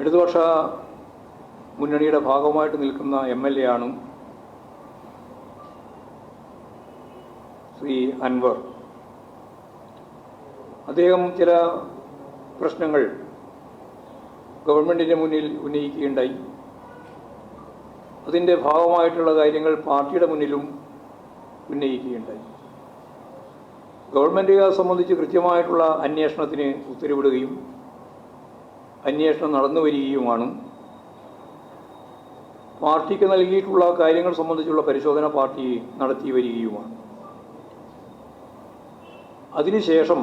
ഇടതുപക്ഷ മുന്നണിയുടെ ഭാഗമായിട്ട് നിൽക്കുന്ന എം എൽ എ ആണ് ശ്രീ അൻവർ. അദ്ദേഹം ചില പ്രശ്നങ്ങൾ ഗവൺമെന്റിന്റെ മുന്നിൽ ഉന്നയിക്കുകയുണ്ടായി. അതിന്റെ ഭാഗമായിട്ടുള്ള കാര്യങ്ങൾ പാർട്ടിയുടെ മുന്നിലും ഉന്നയിക്കുകയുണ്ടായി. ഗവൺമെന്റുകാരെ സംബന്ധിച്ച് കൃത്യമായിട്ടുള്ള അന്വേഷണത്തിന് ഉത്തരവിടുകയും അന്വേഷണം നടന്നു വരികയുമാണ്. പാർട്ടിക്ക് നൽകിയിട്ടുള്ള കാര്യങ്ങൾ സംബന്ധിച്ചുള്ള പരിശോധന പാർട്ടി നടത്തി വരികയുമാണ്. അതിനുശേഷം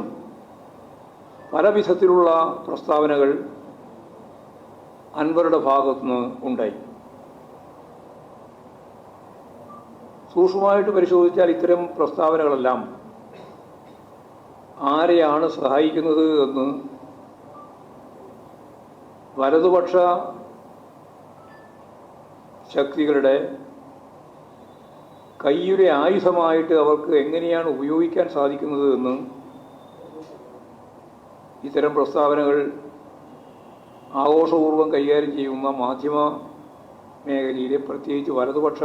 പല വിധത്തിലുള്ള പ്രസ്താവനകൾ അൻവറുടെ ഭാഗത്തുനിന്ന് ഉണ്ടായി. സൂക്ഷ്മമായിട്ട് പരിശോധിച്ചാൽ ഇത്തരം പ്രസ്താവനകളെല്ലാം ആരെയാണ് സഹായിക്കുന്നത് എന്ന് വലതുപക്ഷ ശക്തികളുടെ കയ്യുടെ ആയുധമായിട്ട് അവർക്ക് എങ്ങനെയാണ് ഉപയോഗിക്കാൻ സാധിക്കുന്നത് എന്ന് ഇത്തരം പ്രസ്താവനകൾ ആഘോഷപൂർവം കൈകാര്യം ചെയ്യുന്ന മാധ്യമ മേഖലയിലെ പ്രത്യേകിച്ച് വലതുപക്ഷ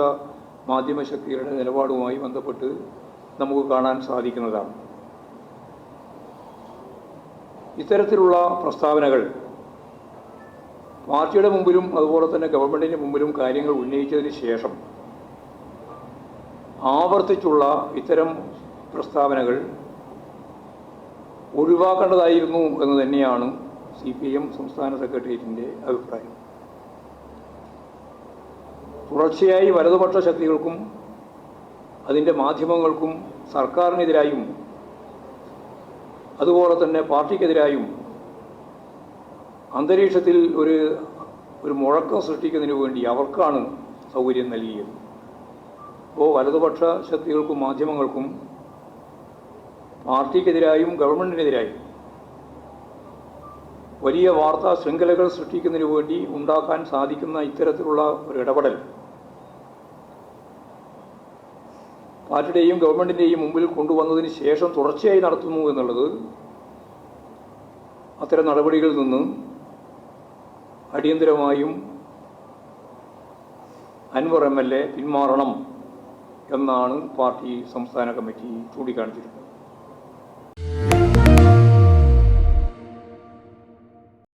മാധ്യമ ശക്തികളുടെ നിലപാടുമായി ബന്ധപ്പെട്ട് നമുക്ക് കാണാൻ സാധിക്കുന്നതാണ്. ഇത്തരത്തിലുള്ള പ്രസ്താവനകൾ പാർട്ടിയുടെ മുമ്പിലും അതുപോലെ തന്നെ ഗവൺമെന്റിന്റെ മുമ്പിലും കാര്യങ്ങൾ ഉന്നയിച്ചതിന് ശേഷം ആവർത്തിച്ചുള്ള ഇത്തരം പ്രസ്താവനകൾ ഒഴിവാക്കേണ്ടതായിരുന്നു എന്ന് തന്നെയാണ് സി പി എം സംസ്ഥാന സെക്രട്ടേറിയറ്റിന്റെ അഭിപ്രായം. തുടർച്ചയായി വലതുപക്ഷ ശക്തികൾക്കും അതിന്റെ മാധ്യമങ്ങൾക്കും സർക്കാരിനെതിരായും അതുപോലെ തന്നെ പാർട്ടിക്കെതിരായും അന്തരീക്ഷത്തിൽ ഒരു ഒരു മുഴക്കം സൃഷ്ടിക്കുന്നതിന് വേണ്ടി അവർക്കാണ് സൗകര്യം നൽകിയത്. അപ്പോൾ വലതുപക്ഷ ശക്തികൾക്കും മാധ്യമങ്ങൾക്കും പാർട്ടിക്കെതിരായും ഗവൺമെന്റിനെതിരായും വലിയ വാർത്താ ശൃംഖലകൾ സൃഷ്ടിക്കുന്നതിന് വേണ്ടി ഉണ്ടാക്കാൻ സാധിക്കുന്ന ഇത്തരത്തിലുള്ള ഒരു ഇടപെടൽ പാർട്ടിയുടെയും ഗവൺമെന്റിന്റെയും മുമ്പിൽ കൊണ്ടുവന്നതിന് ശേഷം തുടർച്ചയായി നടത്തുന്നു എന്നുള്ളത് അത്തരം നടപടികളിൽ നിന്ന് അടിയന്തരമായും അൻവർ എം എൽ എ പിന്മാറണം എന്നാണ് പാർട്ടി സംസ്ഥാന കമ്മിറ്റി ചൂണ്ടിക്കാണിച്ചിരുന്നത്